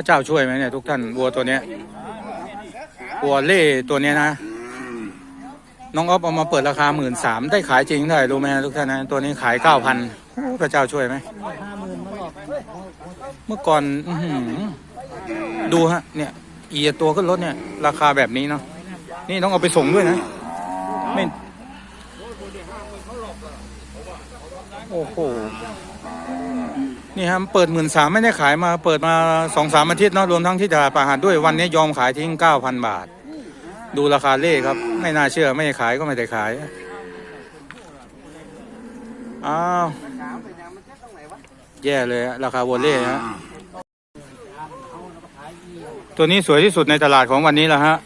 ระเจ้าช่วยไหมเนี่ยทุกท่านวัวตัวเนี้ยวัวเล่ตัวเนี้ยนะ น้องอ๊อฟเอามาเปิดราคาหมื่นสามได้ขายจริงเท่าไหร่รู้ไหมทุกท่านนะตัวนี้ขายเก้าพันพระเจ้าช่วยไหมเมื่อก่อนอดูฮะ เนี่ยเอียตัวขึ้นรถเนี่ย ราคาแบบนี้เนาะนี่ต้องเอาไปส่งด้วยนะไม่โอ้โห นี่ฮะเปิดหมื่นสามไม่ได้ขายมาเปิดมาสองสามอาทิตย์เนาะรวมทั้งที่ตลาดประหารด้วยวันนี้ยอมขายทิ้งเก้าพันบาท ดูราคาเล่ครับ ไม่น่าเชื่อไม่ได้ขายก็ไม่ได้ขายอ้าวแย่เลยราคาวัวเล่ฮะตัวนี้สวยที่สุดในตลาดของวันนี้แหละฮะ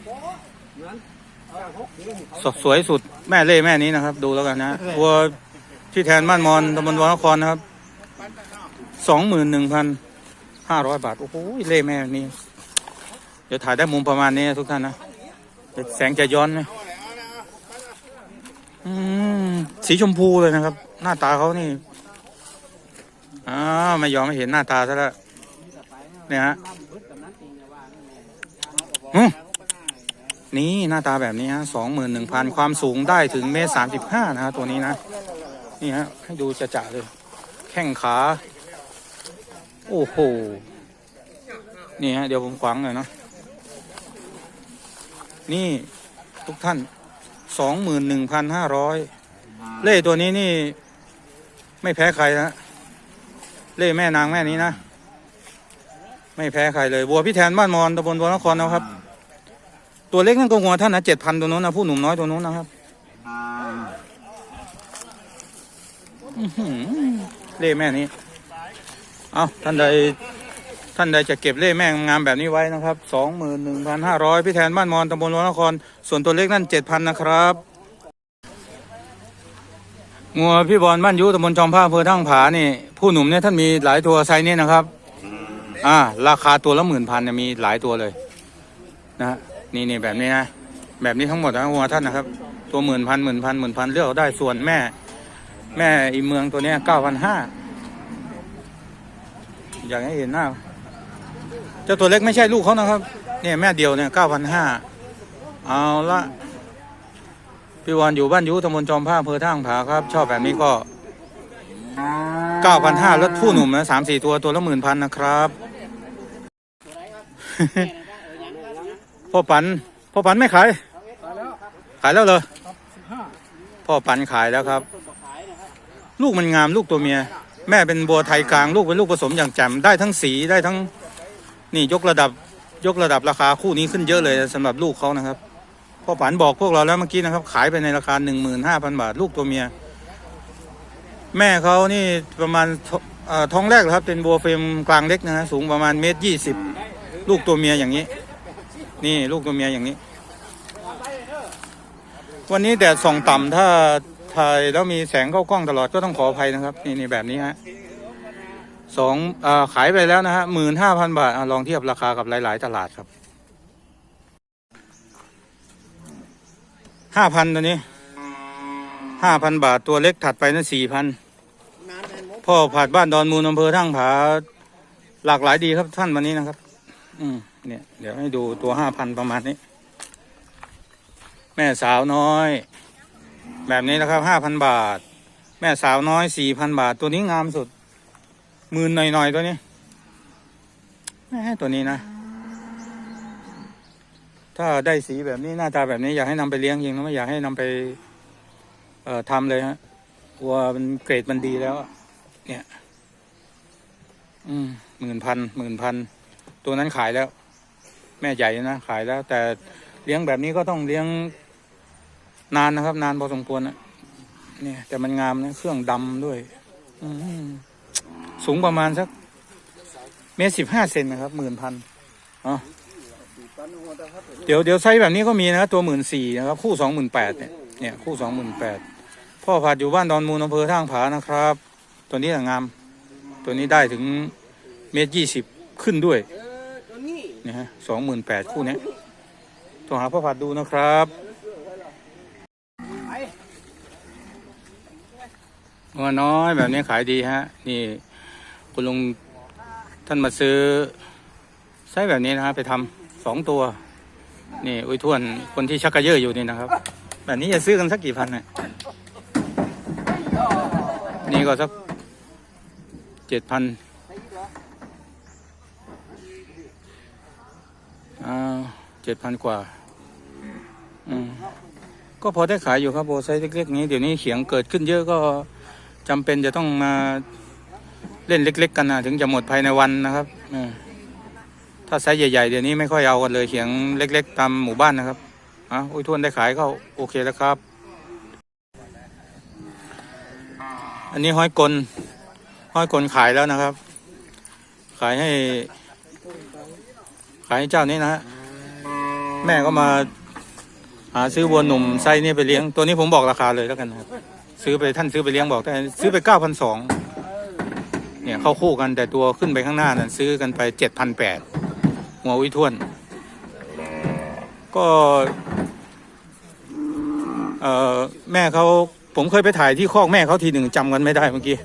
สสวยสุดแม่เล่แม่นี้นะครับ ดูแล้วกันนะวัวที่แทนบ้านมอนตำบลวังนครนะครับ สองหมื่นหนึ่งพันห้าร้อยบาท โอ้โหเล่แม่นี้เดี๋ยวถ่ายได้มุมประมาณนี้ทุกท่านนะแสงจะย้อนไหมสีชมพูเลยนะครับ หน้าตาเขานี่อ้าไม่ยอมไม่เห็นหน้าตาซะแล้วเนี่ยฮะนี่หน้าตาแบบนี้ฮะสองหมื่นหนึ่งพันความสูงได้ถึงเมตรสามสิบห้านะฮะตัวนี้นะ นี่ฮะ ให้ดูจะจะๆเลย แข้งขา โอ้โห นี่ฮะ เดี๋ยวผมขวางหน่อยเนาะนี่ทุกท่านสองหมื่นหนึ่งพันห้าร้อยเล่ตัวนี้นี่ ไม่แพ้ใครนะ เล่แม่นางแม่นี้นะ ไม่แพ้ใครเลยบัวพี่แทนบ้านมอนตำบลบัวนครนะครับ ตัวเล็กนั่นก็งัวท่านนะเจ็ดพันตัวนู้นนะผู้หนุ่มน้อยตัวนู้นนะครับอื้อหือเล่แม่นี้ เอาท่านใดท่านใดจะเก็บเล่แม่งามแบบนี้ไว้นะครับสองหมื่นหนึ่งพันห้าร้อยพี่แทนบ้านมอนตำบลวัวนคร ส่วนตัวเล็กนั่นเจ็ดพันนะครับงัวพี่บอลบ้านยุตำบลจอมผ้าอำเภอทั้งผานี่ ผู้หนุ่มเนี่ยท่านมีหลายตัวไซส์นี้นะครับ อ่า ราคาตัวละหมื่นพันเนี่ยมีหลายตัวเลย นะฮะนี่นี่แบบนี้นะแบบนี้ทั้งหมดนะงัวท่านนะครับ ตัวหมื่นพันหมื่นพันหมื่นพันเลือกเอาได้ส่วนแม่ แม่อีเมืองตัวเนี้เก้าพันห้า อยากให้เห็นหน้า เจ้าตัวเล็กไม่ใช่ลูกเขานะครับ เนี่ยแม่เดียวเนี่ยเก้าพันห้าเอาละพี่วอนอยู่บ้านยุตำบลจอมผ้าอำเภอท่างผาครับ ชอบแบบนี้ก็เก้าพันห้าแล้วผู้หนุ่มนะสามสี่ตัวตัวละหมื่นพันนะครับพ่อปันพ่อปันไม่ขายขายแล้วเหรอพ่อปันขายแล้วครับ ลูกมันงามลูกตัวเมีย แม่เป็นบัวไทยกลางลูกเป็นลูกผสมอย่างแจ่มได้ทั้งสีได้ทั้งนี่ยกระดับยกระดับราคาคู่นี้ขึ้นเยอะเลยสำหรับลูกเขานะครับพ่อปันบอกพวกเราแล้วเมื่อกี้นะครับ ขายไปในราคาหนึ่งหมื่นห้าพันบาท ลูกตัวเมีย แม่เขานี่ประมาณท้องแรกเหรอครับ เป็นบัวเฟรมกลางเล็กนะฮะสูงประมาณเมตรยี่สิบลูกตัวเมียอย่างนี้ นี่ลูกตัวเมียอย่างนี้ วันนี้แดดส่องต่ำถ้า ถ่ายแล้วมีแสงเข้ากล้องตลอดก็ต้องขออภัยนะครับนี่นี่แบบนี้ฮะสองอขายไปแล้วนะฮะหมื่นห้าพันบาทอลองเทียบราคากับหลาย ๆ ตลาดครับห้าพันตัวนี้ห้าพันบาทตัวเล็กถัดไปนั่นสี่พันพ่อผาดบ้านดอนมูลอำเภอทั้งผาหลากหลายดีครับท่านวันนี้นะครับ อืมเนี่ย เดี๋ยวให้ดูตัวห้าพันประมาณนี้ แม่สาวน้อย แบบนี้นะครับห้าพันบาท แม่สาวน้อยสี่พันบาท ตัวนี้งามสุดหมื่นหน่อยๆตัวนี้แม่ตัวนี้นะ ถ้าได้สีแบบนี้หน้าตาแบบนี้อยากให้นำไปเลี้ยงจริงนะไม่อยากให้นำไป เอ่อทำเลยฮะกลัวมันเกรดมันดีแล้วเนี่ย อืมหมื่นพันหมื่นพันตัวนั้นขายแล้ว แม่ใหญ่นะขายแล้ว แต่เลี้ยงแบบนี้ก็ต้องเลี้ยง นานนะครับ นานพอสมควรนะเนี่ย แต่มันงามนะ เครื่องดำด้วยอืสูงประมาณสักเมตรสิบห้าเซนนะครับหมื่นพันอ๋อเดี๋ยวเดี๋ยวไซส์แบบนี้ก็มีนะตัวหมื่นสี่นะครับ คู่สองหมื่นแปดเนี่ยเนี่ยคู่สองหมื่นแปดพ่อผัดอยู่บ้านดอนมูลอำเภอท่างผานะครับ ตัวนี้งาม ตัวนี้ได้ถึงเมตรยี่สิบขึ้นด้วยเนี่ยฮะสองหมื่นแปดคู่เนี้ยโทรหาพ่อผัดดูนะครับ งัวน้อยแบบนี้ขายดีฮะ นี่คุณลุงท่านมาซื้อใช้แบบนี้นะฮะไปทำสองตัว นี่อุ้ยทวนคนที่ชักกระเยอะอยู่นี่นะครับ แบบนี้จะซื้อกันสักกี่พันเนี่ยนี่ก็สักเจ็ดพันอ้าวเจ็ดพันกว่า อืมก็พอได้ขายอยู่ครับโบไซส์เล็กๆนี้เดี๋ยวนี้เขียงเกิดขึ้นเยอะก็ จำเป็นจะต้องมาเล่นเล็ก ๆ กันนะถึงจะหมดภายในวันนะครับถ้าไซส์ใหญ่ ๆ เดี๋ยวนี้ไม่ค่อยเอากันเลยเขียงเล็ก ๆ ตามหมู่บ้านนะครับอะอุ้ยทวนได้ขายก็โอเคแล้วครับ อันนี้ห้อยกลห้อยกลขายแล้วนะครับ ขายให้ ขายให้เจ้านี้นะฮะแม่ก็มาหาซื้อวัวหนุ่มไซส์นี่ไปเลี้ยง ตัวนี้ผมบอกราคาเลยแล้วกันครับ ซื้อไปท่านซื้อไปเลี้ยงบอกแต่ซื้อไปเก้าพันสองเนี่ยเข้าคู่กันแต่ตัวขึ้นไปข้างหน้านั้นซื้อกันไปเจ็ดพันแปดหัววิทวน ก็เออแม่เขาผมเคยไปถ่ายที่คอกแม่เขาทีหนึ่งจำกันไม่ได้เมื่อกี้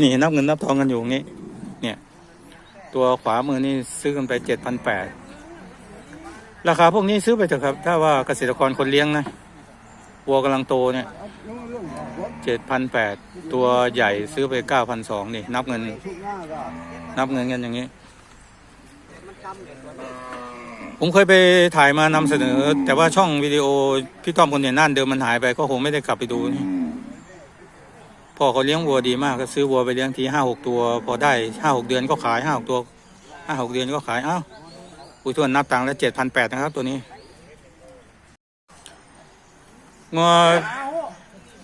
นี่นับเงินนับทองกันอยู่งนี้ เนี่ย ตัวขวามือนี่ซื้อกันไปเจ็ดพันแปดราคาพวกนี้ซื้อไปเถอะครับ ถ้าว่าเกษตรกรคนเลี้ยงนะ วัวกำลังโตเนี่ยเจ็ดพันแปดตัวใหญ่ซื้อไปเก้าพันสองนี่ นับเงิน นับเงินกันอย่างนี้ ผมเคยไปถ่ายมานำเสนอ แต่ว่าช่องวิดีโอพี่ต้อมคนเห็นน่านเดิมมันหายไปก็คงไม่ได้กลับไปดูนี่พ่อเขาเลี้ยงวัวดีมากก็ซื้อวัวไปเลี้ยงทีห้าหกตัว พอได้ห้าหกเดือนก็ขายห้าหกตัวห้าหกเดือนก็ขายอ้าวอุยทวนนับตังค์แล้วเจ็ดพันแปดนะครับตัวนี้ งัว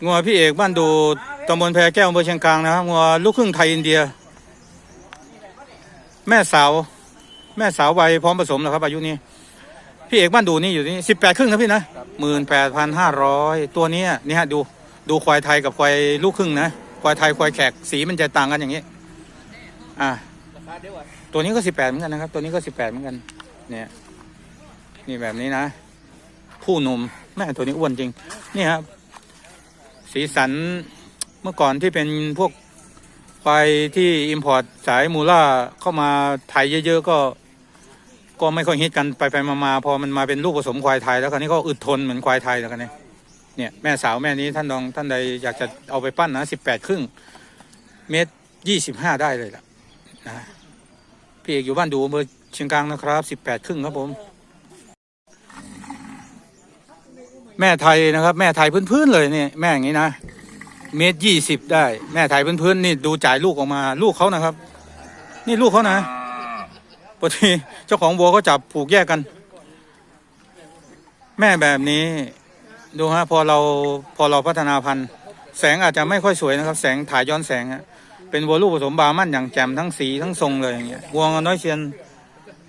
งัวพี่เอกบ้านดูตำบลแพรแก้วอำเภอเชียงกลางนะครับงัวลูกครึ่งไทยอินเดีย แม่สาว แม่สาววัยพร้อมผสมนะครับ อายุนี้ พี่เอกบ้านดูนี่อยู่นี่สิบแปดครึ่งนะพี่นะหมื่นแปดพันห้าร้อยตัวนี้นี่ฮะดูดูควายไทยกับควายลูกครึ่งนะควายไทยควายแขกสีมันจะต่างกันอย่างนี้ อ่าตัวนี้ก็สิบแปดเหมือนกันนะครับ ตัวนี้ก็สิบแปดเหมือนกัน เนี่ย นี่แบบนี้นะ ผู้หนุ่ม แม่ตัวนี้อ้วนจริง นี่ครับ สีสันเมื่อก่อนที่เป็นพวกควายที่อิมพอร์ตสายมูล่าเข้ามาไทยเยอะ ๆ ก็ ก็ไม่ค่อยฮิตกันไปไปมาๆพอมันมาเป็นลูกผสมควายไทย แล้วคราวนี้ก็อึดทนเหมือนควายไทยแล้วกันเนี่ยเนี่ยแม่สาวแม่นี้ท่านลองท่านใดอยากจะเอาไปปั้นนะสิบแปดครึ่งเมตรยี่สิบห้าได้เลยล่ะนะพี่เอกอยู่บ้านดูอำเภอเชียงกลางนะครับสิบแปดครึ่งครับผม แม่ไทยนะครับ แม่ไทยพื้นๆเลยเนี่ยแม่อย่างนี้นะเมตรยี่สิบได้ แม่ไทยพื้นๆนี่ดูจ่ายลูกออกมา ลูกเขานะครับ นี่ลูกเขานะปกติเจ้าของวัวก็จับผูกแยกกัน แม่แบบนี้ดูฮะพอเราพอเราพัฒนาพันธุ์แสงอาจจะไม่ค่อยสวยนะครับ แสงถ่ายย้อนแสงฮะเป็นวัวลูกผสมบามั่นอย่างแจ่มทั้งสีทั้งทรงเลยอย่างเงี้ยวัวน้อยเชียน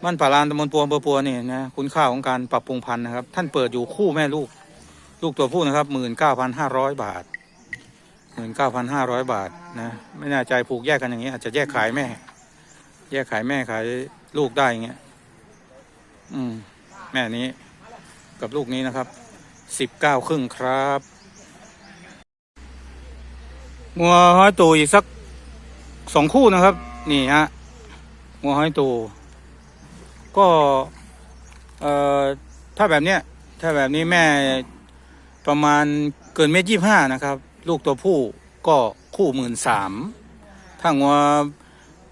บ้านป่าลานตำบลปัวปัวนี่นะคุณค่าของการปรับปรุงพันธุ์นะครับ ท่านเปิดอยู่คู่แม่ลูก ลูกตัวผู้นะครับหมื่นเก้าพันห้าร้อยบาทหมื่นเก้าพันห้าร้อยบาทนะไม่แน่ใจผูกแยกกันอย่างเงี้ยอาจจะแยกขายแม่ แยกขายแม่ขายลูกได้อย่างเงี้ยอืมแม่นี้กับลูกนี้นะครับสิบเก้าครึ่งครับงัวห้อยตูอีกสักสองคู่นะครับ นี่ฮะหัวห้อยตูก็เอ่อถ้าแบบเนี้ยถ้าแบบนี้แม่ ประมาณเกินเมตรยี่ห้านะครับ ลูกตัวผู้ก็คู่หมื่นสามถ้างัว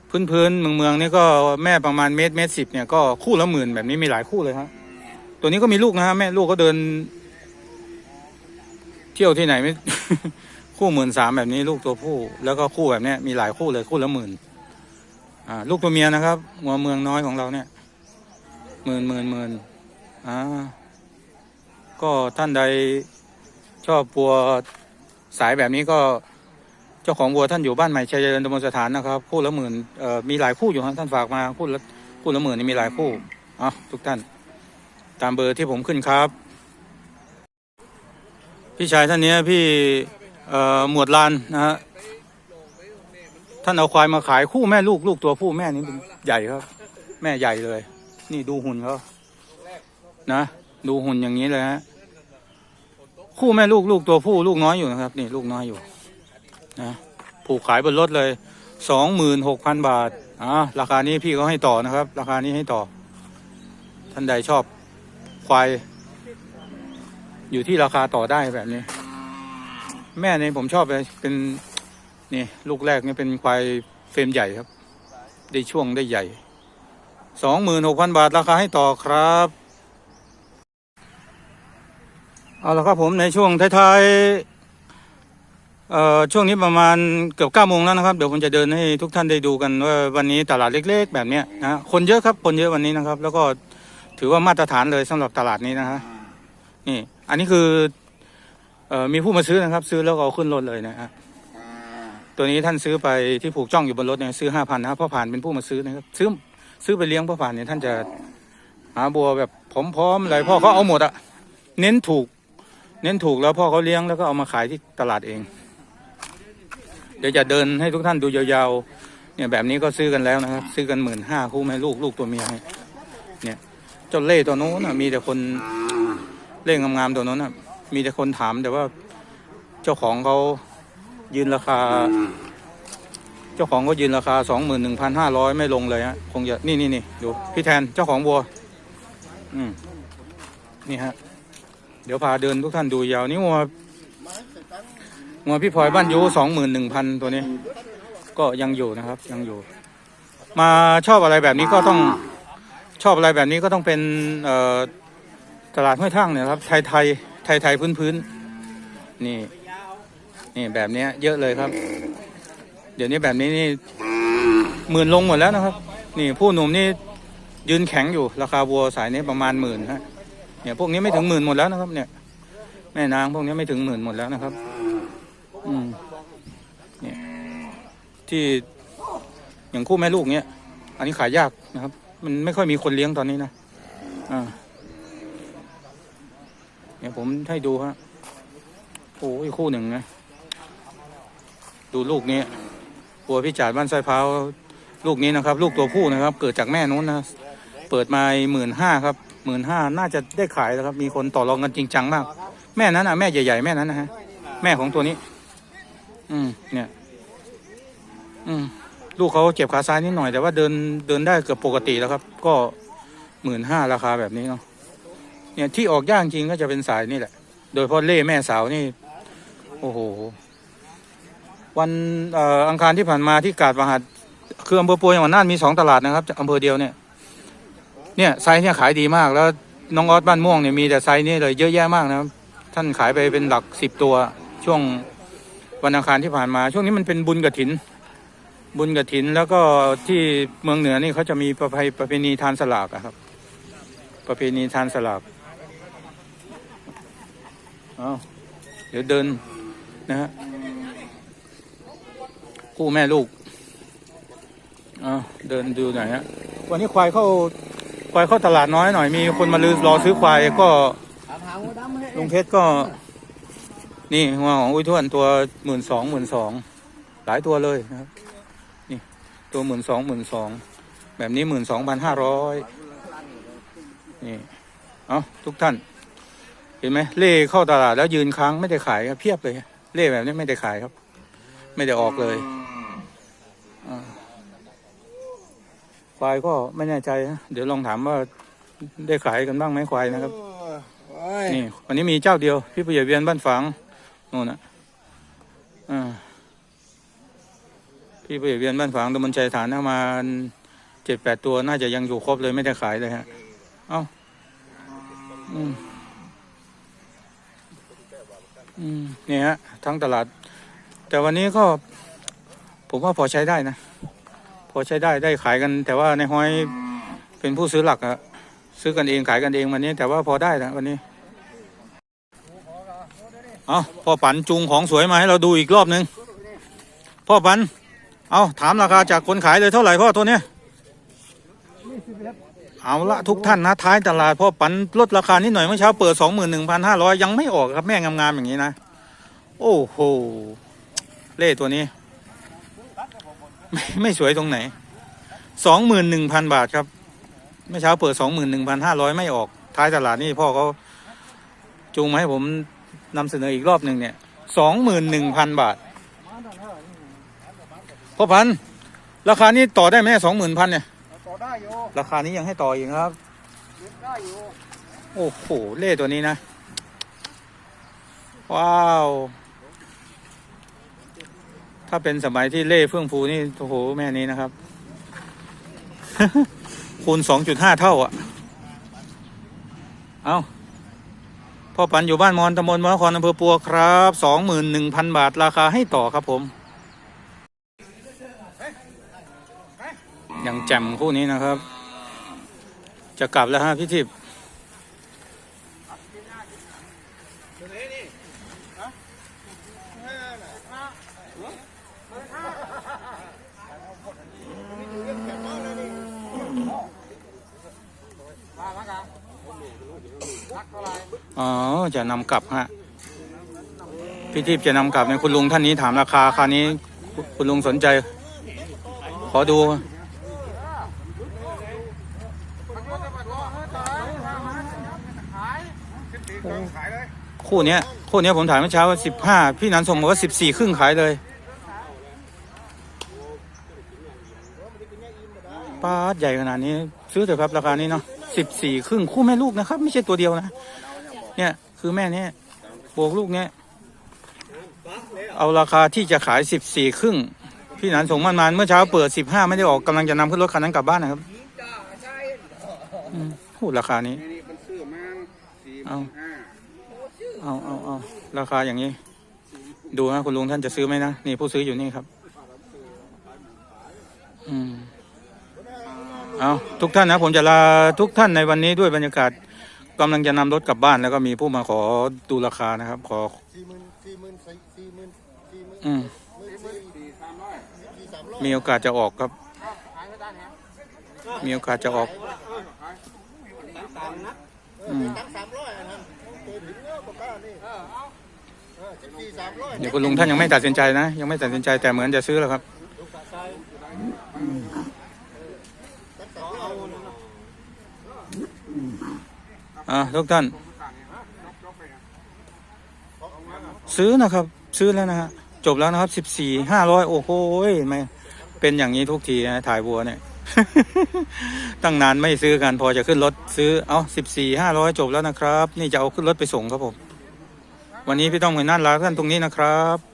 พื้นพื้นเมืองเมืองนี่ก็แม่ประมาณเมตรเมตรสิบเนี่ยก็คู่ละหมื่นแบบนี้มีหลายคู่เลยครับตัวนี้ก็มีลูกนะฮะแม่ลูกก็เดิน เที่ยวที่ไหนไม่คู่หมื่นสามแบบนี้ลูกตัวผู้แล้วก็คู่แบบนี้มีหลายคู่เลยคู่ละหมื่นอ่าลูกตัวเมียนะครับหัวเมืองน้อยของเราเนี่ยหมื่นหมื่นหมื่นอ่าก็ท่านใด ชอบวัวสายแบบนี้ก็เจ้าของวัวท่านอยู่บ้านใหม่ชัยเจริญตำบลสถานนะครับคู่ละหมื่นมีหลายคู่อยู่ครับท่านฝากมาคู่ละคู่ละหมื่นนี่มีหลายคู่อะทุกท่าน ตามเบอร์ที่ผมขึ้นครับ พี่ชายท่านนี้พี่เออหมวดลานนะฮะท่านเอาควายมาขายคู่แม่ลูกลูกตัวผู้แม่นี่เป็นใหญ่ครับ แม่ใหญ่เลย นี่ดูหุ่นเขานะ ดูหุ่นอย่างนี้เลยฮะ คู่แม่ลูกลูกตัวผู้ลูกน้อยอยู่นะครับ นี่ลูกน้อยอยู่นะผูกขายบนรถเลยสองหมื่นหกพันบาทอ่าราคานี้พี่เขาให้ต่อนะครับ ราคานี้ให้ต่อ ท่านใดชอบควายอยู่ที่ราคาต่อได้แบบนี้ แม่เนี่ยผมชอบเลยเป็นนี่ลูกแรกนี่เป็นควายเฟรมใหญ่ครับ ได้ช่วงได้ใหญ่สองหมื่นหกพันบาทราคาให้ต่อครับ เอาละครับผมในช่วงท้ายๆเอ่อช่วงนี้ประมาณเกือบเก้าโมงแล้วนะครับ เดี๋ยวผมจะเดินให้ทุกท่านได้ดูกันว่าวันนี้ตลาดเล็ก ๆ แบบเนี้ยนะคนเยอะครับคนเยอะวันนี้นะครับ แล้วก็ถือว่ามาตรฐานเลยสำหรับตลาดนี้นะฮะนี่ อันนี้คือเอ่อมีผู้มาซื้อนะครับ ซื้อแล้วก็เอาขึ้นรถเลยนะฮะตัวนี้ท่านซื้อไปที่ผูกจ้องอยู่บนรถเนี่ยซื้อห้าพันนะครับพ่อผ่านเป็นผู้มาซื้อนะครับ ซื้อซื้อไปเลี้ยงพ่อผ่านเนี่ยท่านจะหาบัวแบบพร้อมๆอะไรพ่อเขาเอาหมดอะเน้นถูก เน้นถูกแล้วพ่อเขาเลี้ยงแล้วก็เอามาขายที่ตลาดเอง เดี๋ยวจะเดินให้ทุกท่านดูยาวๆ เนี่ยแบบนี้ก็ซื้อกันแล้วนะครับ ซื้อกันหมื่นห้าคู่แม่ลูกลูกตัวเมียเนี่ยเนี่ยเจ้าเล่ตัวโน้นนะมีแต่คนเล่งามๆตัวโน้นนะมีแต่คนถามแต่ว่าเจ้าของเขายืนราคา เจ้าของก็ยืนราคาสองหมื่นหนึ่งพันห้าร้อยไม่ลงเลยฮะคงจะนี่นี่นี่ดูพี่แทนเจ้าของวัว อืมนี่ฮะ เดี๋ยวพาเดินทุกท่านดูยาวนี่งัวงัวพี่พลอยบ้านยูสองหมื่นหนึ่งพันตัวนี้ ก็ยังอยู่นะครับ ยังอยู่ มาชอบอะไรแบบนี้ก็ต้องชอบอะไรแบบนี้ก็ต้องเป็นเออตลาดห้วยทั่งเนี่ยครับ ไทยไทยไทยไทยพื้นพื้นๆนี่ นี่แบบเนี้ยเยอะเลยครับ เดี๋ยวนี้แบบนี้นี่หมื่นลงหมดแล้วนะครับ นี่ผู้หนุ่มนี่ยืนแข็งอยู่ราคาวัวสายนี้ประมาณหมื่นฮะ เนี่ยพวกนี้ไม่ถึงหมื่นหมดแล้วนะครับ เนี่ย แม่นางพวกนี้ไม่ถึงหมื่นหมดแล้วนะครับ อืมเนี่ยที่อย่างคู่แม่ลูกเนี้ยอันนี้ขายยากนะครับ มันไม่ค่อยมีคนเลี้ยงตอนนี้นะอ่าเนี่ยผมให้ดูฮะโอ้ยคู่หนึ่งนะดูลูกนี้ปัวพี่จาดบ้านไซพร้าวลูกนี้นะครับ ลูกตัวผู้นะครับ เกิดจากแม่นู้นนะเปิดมาหมื่นห้าครับ หมื่นห้าน่าจะได้ขายแล้วครับ มีคนต่อรองกันจริงจังมาก แม่นั้นอะแม่ใหญ่ๆแม่นั้นนะฮะ แม่ของตัวนี้ อืม เนี่ย อืม ลูกเขาเจ็บขาซ้ายนิดหน่อยแต่ว่าเดินเดินได้เกือบปกติแล้วครับ ก็หมื่นห้าราคาแบบนี้เนาะเนี่ยที่ออกย่างจริงก็จะเป็นสายนี่แหละ โดยเฉพาะเล่แม่สาวนี่ โอ้โห วันเอ่ออังคารที่ผ่านมาที่กาดประหัดคืออำเภอปัวจังหวัดน่านมีสองตลาดนะครับอำเภอเดียวเนี่ย เนี่ยไซส์เนี่ยขายดีมากแล้วน้องออสบ้านม่วงเนี่ยมีแต่ไซส์นี่เลยเยอะแยะมากนะครับ ท่านขายไปเป็นหลักสิบตัวช่วงวันอังคารที่ผ่านมา ช่วงนี้มันเป็นบุญกระถิน บุญกระถินแล้วก็ที่เมืองเหนือนี่เขาจะมีประเพประเพณีทานสลากครับ ประเพณีทานสลากเอาเดี๋ยวเดินนะฮะคู่แม่ลูกเอาเดินดูหน่อยฮะวันนี้ควายเข้า ควายเข้าตลาดน้อยหน่อยมีคนมาลือรอซื้อควายก็ลุงเพชรก็ นี่หัวของอุ้ยท้วนตัวหมื่นสองหมื่นสองหลายตัวเลยนะครับ นี่ตัวหมื่นสองหมื่นสองแบบนี้หมื่นสองพันห้าร้อยนี่เอาทุกท่าน เห็นไหมเล่เข้าตลาดแล้วยืนค้างไม่ได้ขายครับเพียบเลย เล่แบบนี้ไม่ได้ขายครับ ไม่ได้ออกเลยอ่า ควายก็ไม่แน่ใจนะเดี๋ยวลองถามว่าได้ขายกันบ้างไหมควายนะครับนี่วันนี้มีเจ้าเดียว พี่ผู้ใหญ่เวียนบ้านฝางนู่นนะอ่าพี่ผู้ใหญ่เวียนบ้านฝางตำบลชัยฐานประมาณเจ็ดแปดตัวน่าจะยังอยู่ครบเลยไม่ได้ขายเลยฮะเอ้าอืมอืมนี่ฮะทั้งตลาด แต่วันนี้ก็ผมว่าพอใช้ได้นะ พอใช้ได้ได้ขายกัน แต่ว่าในห้อยเป็นผู้ซื้อหลักอะซื้อกันเองขายกันเองวันนี้ แต่ว่าพอได้นะวันนี้เอาพ่อปันจูงของสวยมาให้เราดูอีกรอบหนึ่งพ่อปัน เอาถามราคาจากคนขายเลยเท่าไหร่พ่อตัวเนี้ยเอาละทุกท่านนะท้ายตลาดพ่อปันลดราคานิดหน่อยเมื่อเช้าเปิดสองหมื่นหนึ่งพันห้าร้อยยังไม่ออกครับแม่งามๆอย่างนี้นะ โอ้โหเล่ตัวนี้ ไม่ไม่สวยตรงไหนสองหมื่นหนึ่งพันบาทครับเมื่อเช้าเปิดสองหมื่นหนึ่งพันห้าร้อยไม่ออกท้ายตลาดนี่พ่อเขาจูงมาให้ผมนำเสนออีกรอบหนึ่งเนี่ยสองหมื่นหนึ่งพันบาทพ่อพันธุ์ราคานี้ต่อได้ไหมสองหมื่นพันเนี่ยต่อได้อยู่ราคานี้ยังให้ต่ออีกครับยึดได้อยู่โอ้โหเล่ตัวนี้นะ ว้าว ถ้าเป็นสมัยที่เล่เฟื่องฟูนี่โอ้โหแม่นี้นะครับ คูณสองจุดห้าเท่าอะ เอาพ่อปันอยู่บ้านมอนตำบลมอนครอำเภอปัวครับสองหมื่นหนึ่งพันบาทราคาให้ต่อครับผมยังแจ่มคู่นี้นะครับ จะกลับแล้วฮะพี่ทิพย์ มาแล้วกันรักเท่าไหร่ อ๋อจะนำกลับฮะพี่ทิพย์จะนำกลับเนี่ยคุณลุงท่านนี้ถามราคาคานี้ คุณลุงสนใจ ขอดูมันก็จะมาขอเฮ้ยตายขายสิบสี่เครื่องขายเลยคู่เนี้ยคู่เนี้ยผมถ่ายเมื่อเช้าว่าสิบห้าพี่นันส่งบอกว่าสิบสี่ครึ่งขายเลยป้าใหญ่ขนาดนี้ ซื้อเถอะครับราคานี้เนาะสิบสี่ครึ่งคู่แม่ลูกนะครับ ไม่ใช่ตัวเดียวนะ เนี่ยคือแม่เนี้ยบวกลูกเนี้ยเอาราคาที่จะขายสิบสี่ครึ่งพี่นันส่งมันมาเมื่อเช้าเปิดสิบห้าไม่ได้ออกกำลังจะนำขึ้นรถคันนั้นกลับบ้านนะครับพูดราคานี้เอาเอาเอาเอาราคาอย่างนี้ ดูนะคุณลุงท่านจะซื้อไหมนะนี่ผู้ซื้ออยู่นี่ครับ อืมเอาทุกท่านนะ ผมจะลาทุกท่านในวันนี้ด้วยบรรยากาศ กำลังจะนำรถกลับบ้านแล้วก็มีผู้มาขอดูราคานะครับ ขอสี่หมื่นสี่หมื่นสี่หมื่นสี่หมื่นอืมมีโอกาสจะออกครับ มีโอกาสจะออกอืมเดี๋ยวคุณลุงท่านยังไม่ตัดสินใจนะ ยังไม่ตัดสินใจแต่เหมือนจะซื้อแล้วครับ อ่าทุกท่าน ซื้อนะครับ ซื้อแล้วนะฮะจบแล้วนะครับสิบสี่ห้าร้อยโอ้โหเห็นไหมเป็นอย่างนี้ทุกทีนะถ่ายวัวเนี่ย ตั้งนานไม่ซื้อกันพอจะขึ้นรถซื้อเอาสิบสี่ห้าร้อยจบแล้วนะครับ นี่จะเอาขึ้นรถไปส่งครับผม วันนี้พี่ต้องไปนั่นลาท่านตรงนี้นะครับ